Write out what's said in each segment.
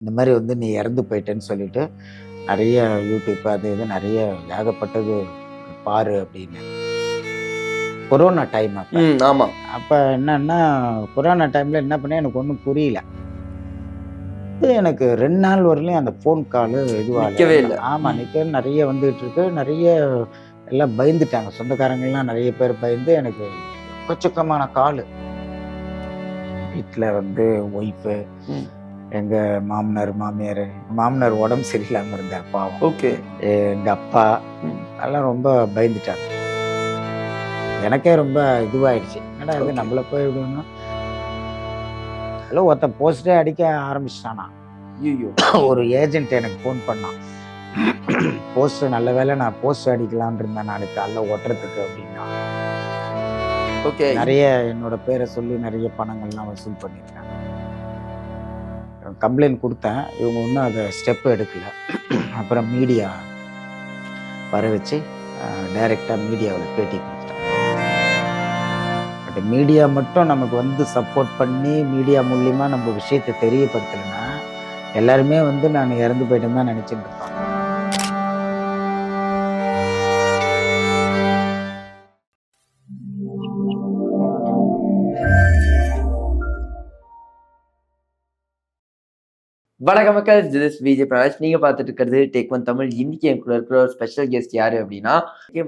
இந்த மாதிரி வந்து நீ இறந்து போயிட்டேன்னு சொல்லிட்டு நிறைய யூடியூப் அது இது நிறைய ஏகப்பட்டது பாரு அப்படின்னு. கொரோனா டைம் அப்போ. ம் ஆமா. அப்போ என்னன்னா கொரோனா டைமில் என்ன பண்ணேன்? எனக்கு ஒன்றும் புரியல. இது எனக்கு ரெண்டு நாள் வரலையும் அந்த ஃபோன் கால் நிக்கவே இல்ல. இதுவாக ஆமாம் நிற்க நிறைய வந்துகிட்டு இருக்கு. நிறைய எல்லாம் பயந்துட்டாங்க. சொந்தக்காரங்கெல்லாம் நிறைய பேர் பயந்து எனக்கு எக்கச்சக்கமான கால் வீட்டில் வந்து ஒய்ஃபு. எங்கள் மாமனார் மாமியார் மாமனார் உடம்பு சரியில்லாமல் இருந்தார் பாவம். ஓகே. எங்கள் அப்பா. எல்லாம் ரொம்ப பயந்துட்டாங்க. எனக்கே ரொம்ப இதுவாயிடுச்சு. என்னடா இது. நம்மள போய் விடணும் ஹலோ ஒருத்தன் போஸ்டே அடிக்க ஆரம்பிச்சிட்டானா. ஒரு ஏஜென்ட் எனக்கு ஃபோன் பண்ணான். போஸ்ட் நல்ல வேளை நான் போஸ்ட் அடிக்கலாம்னு இருந்தேன் நாளைக்கு காலைல ஒட்டுறதுக்கு அப்படின்னா. ஓகே. நிறைய என்னோட பேரை சொல்லி நிறைய பணங்கள்லாம் வசூல் பண்ணியிருக்காங்க. கம்ப்ளைண்ட் கொடுத்தேன். இவங்க ஒன்றும் அதை ஸ்டெப் எடுக்கல. அப்புறம் மீடியா வர வச்சு டைரெக்டாக மீடியாவில் பேட்டி கொடுத்துட்டாங்க. பட் மீடியா மட்டும் நமக்கு வந்து சப்போர்ட் பண்ணி மீடியா மூலியமா நம்ம விஷயத்தை தெரியப்படுத்தலைன்னா எல்லாருமே வந்து நான் இறந்து போயிட்டேன்னு தான் நினச்சிட்டு வணக்கம் மக்கள். திஸ் விஜய் பிரகாஷ் நீங்க பார்த்துட்டு இருக்கிறது டேக் ஒன் தமிழ் இன்னைக்கு என் கூட இருக்கிற ஒரு ஸ்பெஷல் கெஸ்ட் யாரு அப்படின்னா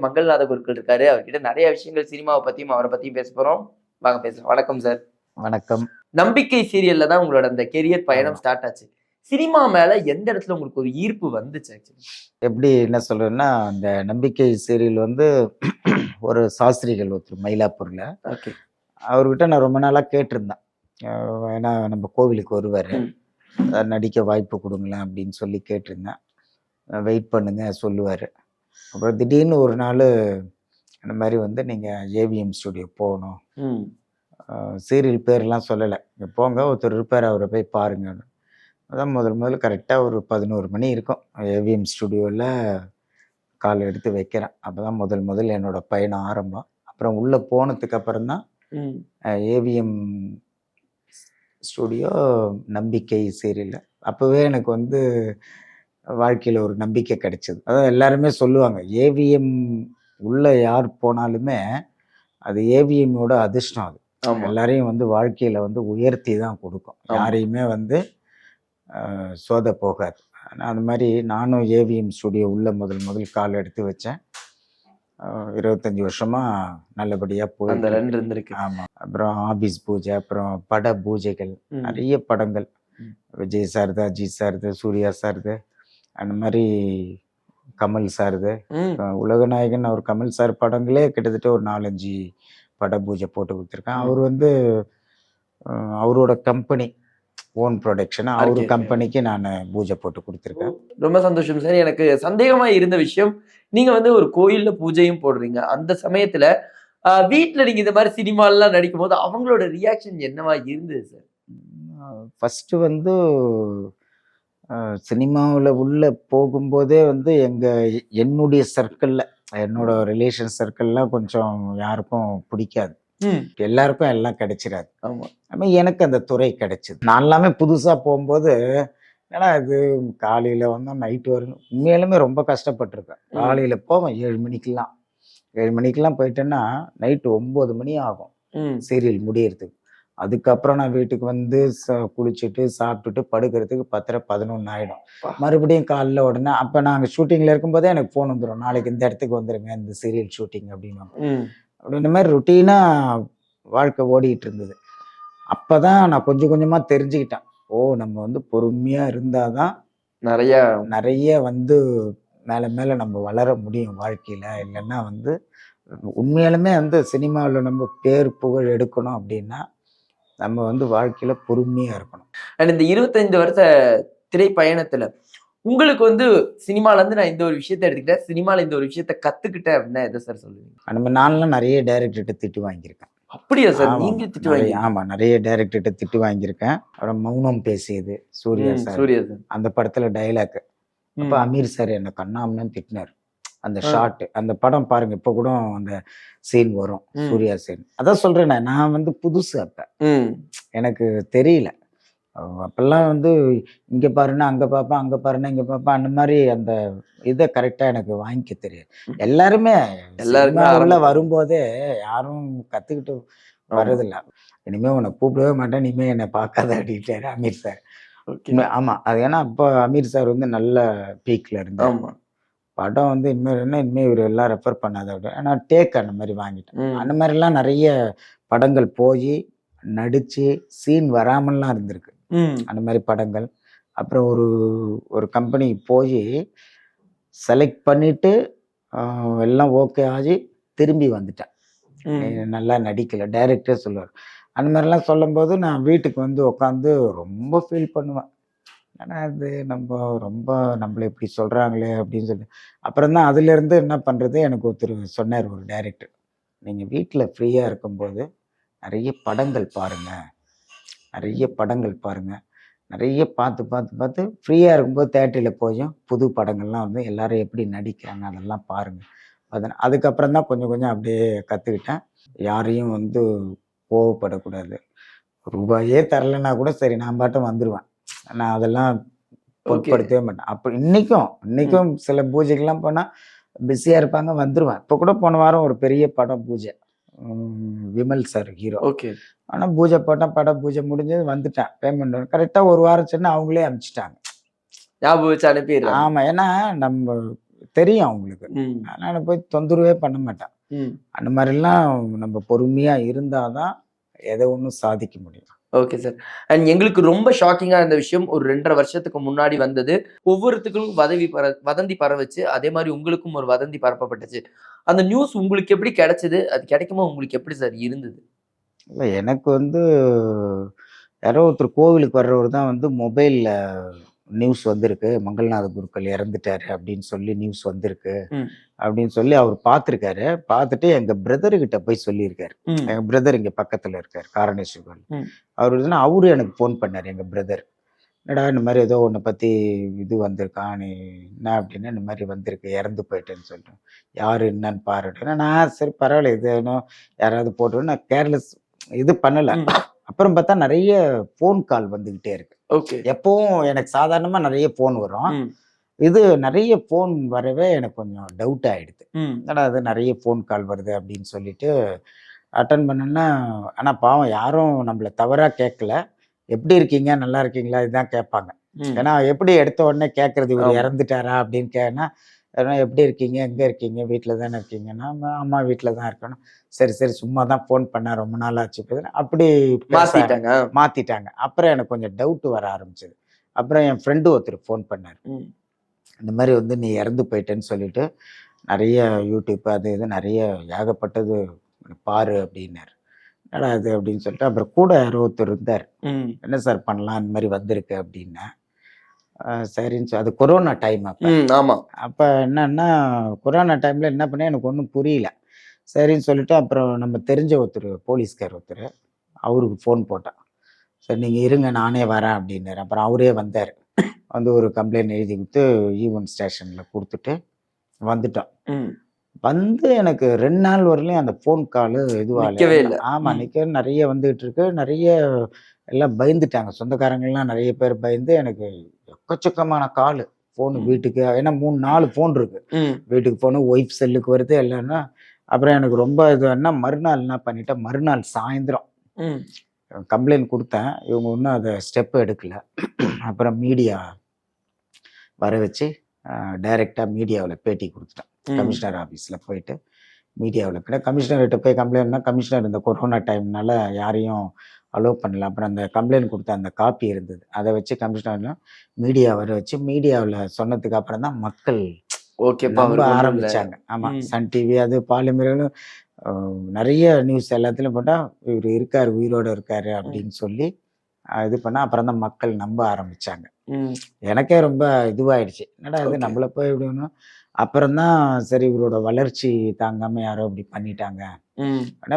மங்கள்நாத குருக்கள் இருக்காரு. அவர்கிட்ட நிறைய விஷயங்கள் சினிமாவை பத்தியும் அவரை பத்தியும் பேச போறோம். வாங்க பேசலாம். வணக்கம் சார் வணக்கம். நம்பிக்கை சீரியல்ல தான் உங்களோட அந்த கெரியர் பயணம் ஸ்டார்ட் ஆச்சு. சினிமா மேல எந்த இடத்துல உங்களுக்கு ஒரு ஈர்ப்பு வந்துச்சு எப்படி என்ன சொல்றேன்னா அந்த நம்பிக்கை சீரியல் வந்து ஒரு சாஸ்திரிகள் ஒருத்தர் மயிலாப்பூர்ல. ஓகே அவர்கிட்ட நான் ரொம்ப நாளாக கேட்டிருந்தேன். ஏன்னா நம்ம கோவிலுக்கு வருவார். நடிக்க வாய்ப்பு கொடுங்களேன் அப்படின்னு சொல்லி கேட்டிருந்தேன். வெயிட் பண்ணுங்க சொல்லுவார். அப்புறம் திடீர்னு ஒரு நாள் இந்த மாதிரி வந்து நீங்கள் ஏவிஎம் ஸ்டுடியோ போகணும். சீரியல் பேர்லாம் சொல்லலை. இங்கே போங்க ஒருத்தர் இருப்பார் அவரை போய் பாருங்கன்னு அதான் முதல் முதல்ல கரெக்டாக ஒரு பதினோரு மணி இருக்கும். ஏவிஎம் ஸ்டுடியோவில் கால் எடுத்து வைக்கிறேன். அப்போ தான் முதல் முதல் என்னோட பயணம் ஆரம்பம். அப்புறம் உள்ளே போனதுக்கு அப்புறம் தான் ஏவிஎம் ஸ்டுடியோ நம்பிக்கை சீரியல். அப்போவே எனக்கு வந்து வாழ்க்கையில் ஒரு நம்பிக்கை கிடைச்சது. அதான் எல்லாருமே சொல்லுவாங்க ஏவிஎம் உள்ள யார் போனாலுமே அது ஏவிஎம்மோட அதிர்ஷ்டம் அது. எல்லாரையும் வந்து வாழ்க்கையில் வந்து உயர்த்தி தான் கொடுக்கும். யாரையுமே வந்து சோத போகாது ஆனா, அந்த மாதிரி நானும் ஏவிஎம் ஸ்டுடியோ உள்ள முதல் முதல் கால் எடுத்து வச்சேன். இருபத்தஞ்சி வருஷமா நல்லபடியாக போய் அந்த ரெண்டு இருந்திருக்கு ஆமாம் அப்புறம் ஆபீஸ் பூஜை அப்புறம் பட பூஜைகள். நிறைய படங்கள். விஜய் சார்து அஜித் சார்து சூர்யா சார்து அந்த மாதிரி கமல் சார்து உலகநாயகன் அவர் கமல் சார் படங்களே கிட்டத்தட்ட ஒரு நாலஞ்சு பட பூஜை போட்டு கொடுத்துருக்கேன். அவர் வந்து அவரோட கம்பெனி ஓன் ப்ரொடக்ஷன் அவர். கம்பெனிக்கு நான் பூஜை போட்டு கொடுத்துருக்கேன். ரொம்ப சந்தோஷம் சார். எனக்கு சந்தேகமா இருந்த விஷயம் நீங்க வந்து ஒரு கோயில்ல பூஜையும் போடுறீங்க. அந்த சமயத்துல ஆஹ், வீட்ல நீங்க இந்த மாதிரி சினிமாலாம் நடிக்கும் போது அவங்களோட ரியாக்ஷன் என்னவா இருந்தது சார்? ஃபஸ்ட்டு வந்து சினிமாவில் உள்ள போகும்போதே வந்து எங்கள் என்னுடைய சர்க்கிளில் என்னோட ரிலேஷன் சர்க்கிள்லாம் கொஞ்சம் யாருக்கும் பிடிக்காது. எல்லாருக்கும் எல்லாம் கிடைச்சிடாது ஆமா. எனக்கு அந்த துறை கிடைச்சது. நான் எல்லாமே புதுசாக போகும்போது ஏன்னா இது காலையில் வந்து நைட்டு வரும் உண்மையிலுமே ரொம்ப கஷ்டப்பட்டிருக்கேன். காலையில் போவேன் ஏழு மணிக்கெல்லாம். ஏழு மணிக்கெல்லாம் போயிட்டேன்னா நைட்டு ஒம்பது மணி ஆகும். சீரியல் முடியறதுக்கு. அதுக்கப்புறம் நான் வீட்டுக்கு வந்து ச- குளிச்சுட்டு சாப்பிட்டுட்டு படுக்கிறதுக்கு பத்தரை பதினொன்று ஆகிடும் பா. மறுபடியும் காலைல உடனே அப்போ நாங்கள் ஷூட்டிங்கில் இருக்கும்போதே எனக்கு ஃபோன் வந்துடும் நாளைக்கு இந்த இடத்துக்கு வந்துருங்க இந்த சீரியல் ஷூட்டிங் அப்படின்னு. அப்படின்ற மாதிரி ருட்டீனாக வாழ்க்கை ஓடிட்டு இருந்தது. அப்போ தான் நான் கொஞ்சம் கொஞ்சமாக தெரிஞ்சுக்கிட்டேன். ஓ நம்ம வந்து பொறுமையாக இருந்தால் தான் நிறைய நிறைய வந்து மேலே மேலே நம்ம வளர முடியும் வாழ்க்கையில். இல்லைன்னா வந்து உண்மையாலுமே வந்து சினிமாவில் நம்ம பேர் புகழ் எடுக்கணும் அப்படின்னா நம்ம வந்து வாழ்க்கையில் பொறுமையாக இருக்கணும். அண்ட் இந்த இருபத்தைந்து வருஷ திரைப்பயணத்துல உங்களுக்கு வந்து சினிமால இருந்து நான் இந்த ஒரு விஷயத்த எடுத்துக்கிட்டேன். சினிமால இந்த ஒரு விஷயத்த கத்துக்கிட்டேன் அப்படின்னா எதை சார் சொல்லுவீங்க? நம்ம நான்லாம் நிறைய டைரக்டர்கிட்ட திட்டு வாங்கியிருக்கேன். அப்படியா சார் நீங்க திட்டுவாங்க நிறைய- ஆமா. நிறைய டைரக்டர்கிட்ட திட்டு வாங்கியிருக்கேன். அப்புறம் மௌனம் பேசியது சூர்யா சார் சூர்யா சார் அந்த படத்துல டைலாக் அப்போ. அமீர் சார் என்ன கண்ணாமன்னு திட்டினார். அந்த. ஷாட் அந்த படம் பாருங்க. இப்போ கூட அந்த சீன் வரும். சூர்யா சீன் அதான் சொல்றேனே நான் வந்து புதுசு அப்ப. எனக்கு தெரியல. அப்போல்லாம் வந்து இங்கே பாருன்னா அங்கே பார்ப்பேன் அங்கே பாருன்னா இங்கே பார்ப்பேன் அந்த மாதிரி அந்த இதை கரெக்டாக எனக்கு வாங்கிக்க தெரியாது. எல்லாருமே சினிமாவுல ஆரம்பம். வரும்போதே யாரும் கற்றுக்கிட்டு வர்றதில்ல. இனிமே உன்னை கூப்பிடவே மாட்டேன் இனிமே என்னை பார்க்காத அப்படின்ட்டாரு அமீர் சார். ஓகே. உண்மை- ஆமா அது ஏன்னா அப்போ அமீர் சார் வந்து நல்ல பீக்ல இருந்தார். படம் வந்து இனிமேல் என்ன இனிமேல் இவர் எல்லாம் ரெஃபர் பண்ணாத அப்படி ஆனால் டேக் அந்த மாதிரி வாங்கிட்டேன். அந்த மாதிரிலாம் நிறைய படங்கள் போய் நடிச்சு சீன் வராமல்லாம் இருந்திருக்கு. அந்த மாதிரி படங்கள். அப்புறம் ஒரு ஒரு கம்பெனி போய் செலக்ட் பண்ணிட்டு எல்லாம் ஓகே ஆகி திரும்பி வந்துட்டேன். நல்லா நடிக்கல. டைரக்டரே சொல்லுவார். அந்த மாதிரிலாம் சொல்லும்போது நான் வீட்டுக்கு வந்து உட்காந்து ரொம்ப ஃபீல் பண்ணுவேன். ஏன்னா அது நம்ம ரொம்ப நம்மளை இப்படி சொல்கிறாங்களே அப்படின்னு சொல்லி. அப்புறம் தான் அதுலேருந்து என்ன பண்ணுறது எனக்கு ஒருத்தர் சொன்னார் ஒரு டைரக்டர் நீங்கள் வீட்டில் ஃப்ரீயாக இருக்கும்போது நிறைய படங்கள் பாருங்கள் நிறைய படங்கள் பாருங்கள் நிறைய பார்த்து பார்த்து பார்த்து ஃப்ரீயாக இருக்கும்போது தேட்டரில் போயும் புது படங்கள்லாம் வந்து எல்லாரும் எப்படி நடிக்கிறாங்க அதெல்லாம் பாருங்கள் அதனால் அதுக்கப்புறம் தான் கொஞ்சம் கொஞ்சம் அப்படியே கற்றுக்கிட்டேன் யாரையும் வந்து கோவப்படக்கூடாது. ரூபாயே தரலைன்னா கூட சரி நான் பாட்டும் வந்துடுவேன் நான் அதெல்லாம் பொருட்படுத்தவே மாட்டேன். அப்போ இன்னைக்கும் இன்னைக்கும் சில பூஜைகள்லாம் போனால் பிஸியாக இருப்பாங்க வந்துடுவேன் இப்போ கூட போன வாரம் ஒரு பெரிய படம் பூஜை. விமல் சார் ஹீரோ ஓகே ஆனால் பூஜை போட்டேன் படம் பூஜை முடிஞ்சது வந்துட்டேன். பேமெண்ட் கரெக்டாக ஒரு வாரம் சொன்னா அவங்களே அனுப்பிச்சிட்டாங்க ஞாபகம் வச்சு அனுப்பிடுறேன் ஆமாம் ஏன்னா நம்ம தெரியும் அவங்களுக்கு. அதனால் போய் தொந்தரவே பண்ண மாட்டேன். அந்த மாதிரிலாம் நம்ம பொறுமையாக இருந்தால் தான் எதை ஒன்றும் சாதிக்க முடியும். ஓகே சார் அண்ட் எங்களுக்கு ரொம்ப ஷாக்கிங்காக இருந்த விஷயம் ஒரு ரெண்டரை வருஷத்துக்கு முன்னாடி வந்தது. ஒவ்வொருத்துக்கும் வதவி பர வதந்தி பரவச்சு. அதே மாதிரி உங்களுக்கும் ஒரு வதந்தி பரப்பப்பட்டுச்சு. அந்த நியூஸ் உங்களுக்கு எப்படி கிடைச்சது? அது கிடைக்குமா உங்களுக்கு எப்படி சார் இருந்தது? இல்லை எனக்கு வந்து யாரோ ஒருத்தர் கோவிலுக்கு வர்றவர் தான் வந்து மொபைலில் நியூஸ் வந்திருக்கு. மங்கள்நாத குருக்கள் இறந்துட்டாரு அப்படின்னு சொல்லி நியூஸ் வந்திருக்கு. அப்படின்னு சொல்லி அவர் பார்த்துருக்காரு. பார்த்துட்டு எங்கள் பிரதர்கிட்ட போய் சொல்லியிருக்காரு. ம், எங்கள் பிரதர் இங்கே பக்கத்தில் இருக்கார் காரணேஸ்வரன். அவர் வந்து அவரு எனக்கு ஃபோன் பண்ணார் எங்கள் பிரதர். என்னடா இந்த மாதிரி ஏதோ உன்னை பற்றி இது வந்திருக்கான் நீ என்ன அப்படின்னா இந்த மாதிரி வந்திருக்கு இறந்து போயிட்டேன்னு சொல்லிட்டு. யார் என்னன்னு பாரு அப்படின்னா. நான் சரி பரவாயில்ல இது ஏனோ யாராவது போட்டு நான் கேர்லெஸ் இது பண்ணலை. அப்புறம் பார்த்தா நிறைய ஃபோன் கால் வந்துக்கிட்டே இருக்கு. ஓகே. எப்பவும் எனக்கு சாதாரணமாக நிறைய ஃபோன் வரும். இது நிறைய ஃபோன் வரவே எனக்கு கொஞ்சம் டவுட் ஆயிடுது. ம், என்னடா அது நிறைய ஃபோன் கால் வருது அப்படின்னு சொல்லிட்டு அட்டன் பண்ணேன்னா ஆனால் பாவம் யாரும் நம்மளை தவறாக கேட்கல. எப்படி இருக்கீங்க? நல்லா இருக்கீங்களா? இதுதான் கேட்பாங்க. ஏன்னா எப்படி எடுத்த உடனே கேட்கறது இவர். இறந்துட்டாரா அப்படின்னு கேனா ஏன்னா எப்படி இருக்கீங்க? எங்கே இருக்கீங்க? வீட்டில் தானே இருக்கீங்கன்னா "ஆமா- அம்மா வீட்டில் தான் இருக்கணும். சரி சரி. சும்மா தான் ஃபோன் பண்ண. ரொம்ப நாள் ஆச்சு. அப்படி பேச மாத்திட்டாங்க. மாற்றிட்டாங்க அப்புறம் எனக்கு கொஞ்சம் டவுட் வர ஆரம்பிச்சது. அப்புறம் என் ஃப்ரெண்டு ஒருத்தர் ஃபோன் பண்ணார். இந்த மாதிரி வந்து நீ இறந்து போயிட்டேன்னு சொல்லிட்டு நிறைய யூடியூப் அது இது நிறைய ஏகப்பட்டது பாரு அப்படின்னாரு. என்னடா அது அப்படின்னு சொல்லிட்டு அப்புறம் கூட யாரோ ஒருத்தர் இருந்தார். என்ன சார் பண்ணலாம்? இந்த மாதிரி வந்திருக்கு அப்படின்னேன் ஆஹ் சரின்னு சொல்லி அது கொரோனா டைம் அப்போ. ம், ஆமா. அப்போ என்னன்னா கொரோனா டைமில் என்ன பண்ணேன் எனக்கு ஒன்றும் புரியல. சரின்னு சொல்லிட்டு அப்புறம் நம்ம தெரிஞ்ச ஒருத்தர் போலீஸ்கார் ஒருத்தர் அவருக்கு ஃபோன் போட்டேன். சரி நீங்கள் இருங்க நானே வரேன் அப்படின்னாரு. அப்புறம் அவரே வந்தார். வந்து ஒரு கம்ப்ளைண்ட் எழுதி கொடுத்து ஈவன் ஸ்டேஷனில் கொடுத்துட்டு வந்துட்டோம் வந்து எனக்கு ரெண்டு நாள் வரலையும் அந்த ஃபோன் கால் நிக்கவே இல்ல. இதுவாக ஆமாம். நிற்க நிறைய வந்துகிட்டு இருக்கு. நிறைய எல்லாம் பயந்துட்டாங்க. சொந்தக்காரங்கள்லாம் நிறைய பேர் பயந்து எனக்கு எக்கச்சக்கமான கால் ஃபோனு. வீட்டுக்கு ஏன்னா மூணு நாலு ஃபோன் இருக்கு. வீட்டுக்கு போகணும் ஒய்ஃப் செல்லுக்கு வருது எல்லாம்னா அப்புறம் எனக்கு ரொம்ப இது என்ன மறுநாள் என்ன பண்ணிட்டேன் மறுநாள் சாயந்தரம். கம்ப்ளைண்ட் கொடுத்தேன். இவங்க இன்னும் அதை ஸ்டெப் எடுக்கல. அப்புறம் மீடியா வர வச்சு டைரெக்டாக மீடியாவில் பேட்டி கொடுத்துட்டேன். கமிஷனர் ஆஃபீஸில் போயிட்டு மீடியாவில் கிட்ட கமிஷனர்கிட்ட போய் கம்ப்ளைண்ட்னா கமிஷனர் இந்த கொரோனா டைம்னால யாரையும் அலோவ் பண்ணல. அப்புறம் அந்த கம்ப்ளைண்ட் கொடுத்த அந்த காப்பி இருந்தது. அதை வச்சு கமிஷனர் மீடியா வர வச்சு மீடியாவில் சொன்னதுக்கு அப்புறம் தான் மக்கள் ஓகேப்பா. ஆரம்பிச்சாங்க. ஆமா ம். சன் டிவி அது பாலிமர்களும் நிறைய நியூஸ் எல்லாத்துலயும் போட்டா இவர் இருக்காரு உயிரோட இருக்காரு அப்படின்னு சொல்லி இது பண்ணா அப்புறம் தான் மக்கள் நம்ப ஆரம்பிச்சாங்க. ம், எனக்கே ரொம்ப இதுவாயிடுச்சு. என்னடா இது. நம்மள போய் இப்படி அப்புறம் தான் சரி இவரோட வளர்ச்சி தாங்காம யாரோ இப்படி பண்ணிட்டாங்க.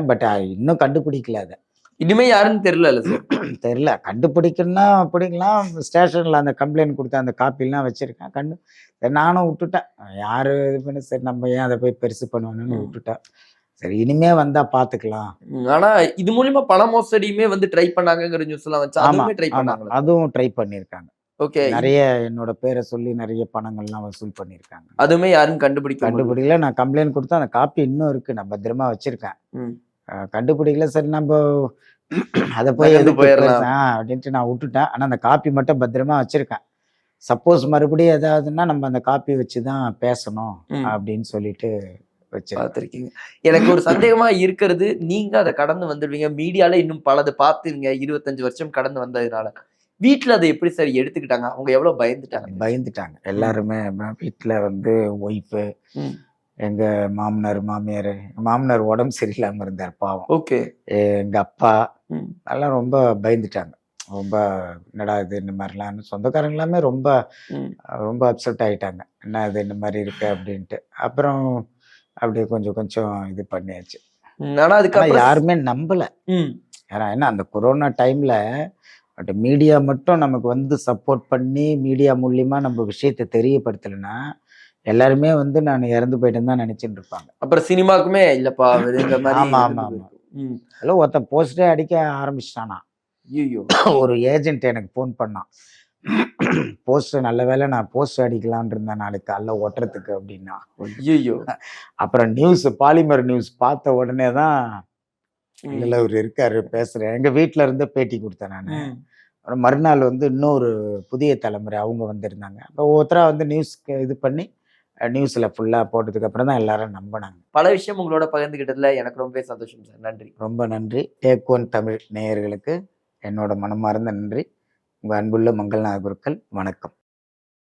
பட் இன்னும் கண்டுபிடிக்கல அதை. இனிமே யாருன்னு தெரியல சார் தெரியல. கண்டுபிடிக்கணும்னா பிடிக்கலாம் ஸ்டேஷனில் அந்த கம்ப்ளைண்ட் கொடுத்த அந்த காப்பிலாம் வச்சுருக்கேன். கண்டு சரி நானும் விட்டுட்டேன். யார் இது பண்ணி? சரி நம்ம ஏன் அதை போய் பெருசு பண்ணுவானுன்னு ம். விட்டுட்டேன். சரி இனிமே வந்தா பாத்துக்கலாம். ஆனா இது மூலியமா பண மோசடியுமே வந்து ட்ரை பண்ணாங்கங்கிற நியூஸ் எல்லாம் வந்து ஆமா ட்ரை ஆமா. பண்ணாங்களா? அதுவும் ட்ரை பண்ணியிருக்காங்க ஓகே. நிறைய என்னோட பேரை சொல்லி நிறைய பணங்கள்லாம் வசூல் பண்ணியிருக்காங்க அதுவுமே யாரும் கண்டுபிடிக்க. கண்டுபிடிக்கல. நான் கம்ப்ளைண்ட் கொடுத்தா அந்த காப்பி இன்னும் இருக்கு. நான் பத்திரமா வச்சிருக்கேன். கண்டுபிடிக்கல. சரி நம்ம அதை போய் எதுக்கு போயிடலாம். அப்படின்ட்டு நான் விட்டுட்டேன். ஆனா அந்த காப்பி மட்டும் பத்திரமா வச்சிருக்கேன். சப்போஸ் மறுபடியும் ஏதாவதுன்னா நம்ம அந்த காப்பி வச்சு தான் பேசணும். அப்படின்னு சொல்லிட்டு வச்சிருக்கேன். பார்த்திருக்கீங்க. எனக்கு ஒரு சந்தேகமா இருக்கிறது. நீங்க அதை கடந்து வந்துடுவீங்க. மீடியால இன்னும் பலது பார்த்துருங்க. இருபத்தஞ்சு வருஷம் கடந்து வந்ததுனால. வீட்ல அதை எப்படி சார் எடுத்துக்கிட்டாங்க? அவங்க எவ்வளவு பயந்துட்டாங்க? பயந்துட்டாங்க. எல்லாருமே வீட்டில் வந்து ஒய்ஃபு ம். எங்க மாமனார் மாமியார் மாமனார் உடம்பு சரியில்லாம இருந்தார் பாவம். ஓகே. எங்க அப்பா. எல்லாம் ரொம்ப பயந்துட்டாங்க. ரொம்ப என்னடா இது இந்த மாதிரிலாம் சொந்தக்காரங்க எல்லாமே ரொம்ப. ரொம்ப அப்செட் ஆயிட்டாங்க. என்ன இது இந்த மாதிரி இருக்கு அப்படின்ட்டு. அப்புறம் அப்படியே கொஞ்சம் கொஞ்சம் இது பண்ணியாச்சு. ம், ஆனா ஆனா அதுக்கப்புறம் யாருமே நம்பல. ஏன்னா என்ன அந்த கொரோனா டைம்ல பட் மீடியா மட்டும் நமக்கு வந்து சப்போர்ட் பண்ணி மீடியா மூலியமா நம்ம விஷயத்தை தெரியப்படுத்தலைன்னா எல்லாருமே வந்து நான் இறந்து போயிட்டேன்னு தான் நினைச்சிட்டு இருப்பாங்க. அப்புறம் சினிமாக்குமே இல்லப்பா அவரு இந்த மாதிரி ஆமா, ஆமா, ஆமா. அதில் ஒருத்தன் போஸ்டே அடிக்க ஆரம்பிச்சிட்டானா. ஐயையோ. ஒரு ஏஜென்ட் எனக்கு ஃபோன் பண்ணான் போஸ்ட் நல்ல வேளை நான் போஸ்ட் அடிக்கலான் இருந்தேன் நாளைக்கு காலைல ஒட்டுறதுக்கு அப்படின்னா. ஐயோ அப்புறம் நியூஸ் பாலிமர் நியூஸ் பார்த்த உடனே தான் இல்லை இவர் இருக்காரு பேசுறேன் எங்க வீட்ல இருந்து பேட்டி கொடுத்தேன் நான். அப்புறம் மறுநாள் வந்து இன்னொரு புதிய தலைமுறை அவங்க வந்திருந்தாங்க. அப்போ ஒவ்வொருத்தரா வந்து நியூஸ் இது பண்ணி நியூஸில் ஃபுல்லாக போட்டதுக்கு அப்புறம் தான் எல்லாரும் நம்பினாங்க. பல விஷயம் உங்களோட பகிர்ந்துகிட்டதுல எனக்கு ரொம்பவே சந்தோஷம் சார். நன்றி. ரொம்ப நன்றி. டேக் ஒன் தமிழ் நேயர்களுக்கு என்னோட மனமார்ந்த நன்றி. உங்கள் அன்புள்ள மங்கள்நாத குருக்கள் வணக்கம்.